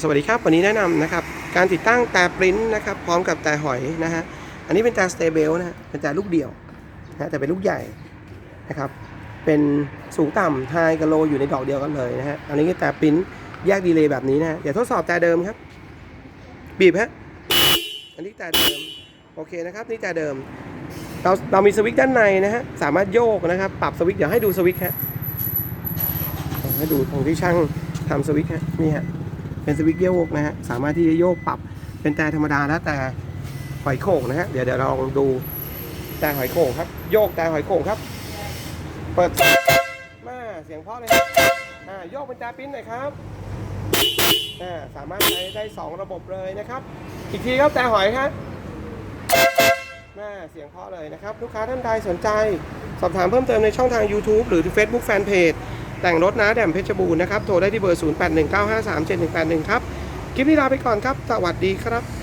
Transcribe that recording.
สวัสดีครับ วันนี้แนะนำนะครับ การติดตั้งแต่ปริ้นนะครับ พร้อมกับแต่หอยนะฮะ อันนี้เป็นแต่สเตเบลนะฮะ เป็นแต่ลูกเดี่ยวนะฮะแต่เป็นลูกใหญ่นะครับ เป็นสูงต่ำไฮกับโลอยู่ในดอกเดียวกันเลยนะฮะ อันนี้ก็แต่ปริ้นแยกดีเลย์แบบนี้นะฮะ เดี๋ยวทดสอบแต่เดิมครับ บีบฮะ อันนี้แต่เดิม โอเคนะครับ นี่แต่เดิม เราเรามีสวิตช์ด้านในนะฮะ สามารถโยกนะครับ ปรับสวิตช์เดี๋ยวให้ดูสวิตช์ฮะให้ดูตรงที่ช่างทำสวิตช์ฮะ นี่ฮะ เป็นสวิตช์โยกนะฮะสามารถที่จะโยกปรับเป็นแต่ธรรมดาแล้วแต่หอยโข่งนะฮะเดี๋ยวเดี๋ยวลองดูแต่หอยโข่งครับ โยกแต่หอยโข่งครับ เปิดมาเสียงเพราะเลยครับอ่าโยกเป็นแต่ปิ้นหน่อยครับอ่าสามารถใช้ได้สองระบบเลยนะครับ อีกทีครับแต่หอยครับมาเสียงเพราะเลยนะครับ ลูกค้าท่านใดสนใจ สอบถามเพิ่มเติมในช่องทาง YouTube หรือที่ Facebook Fanpage แต่งรถนะแดมเพชรบูรณ์นะครับ โทรได้ที่เบอร์ 0819537181 ครับ คลิปนี้ลาไปก่อนครับ สวัสดีครับ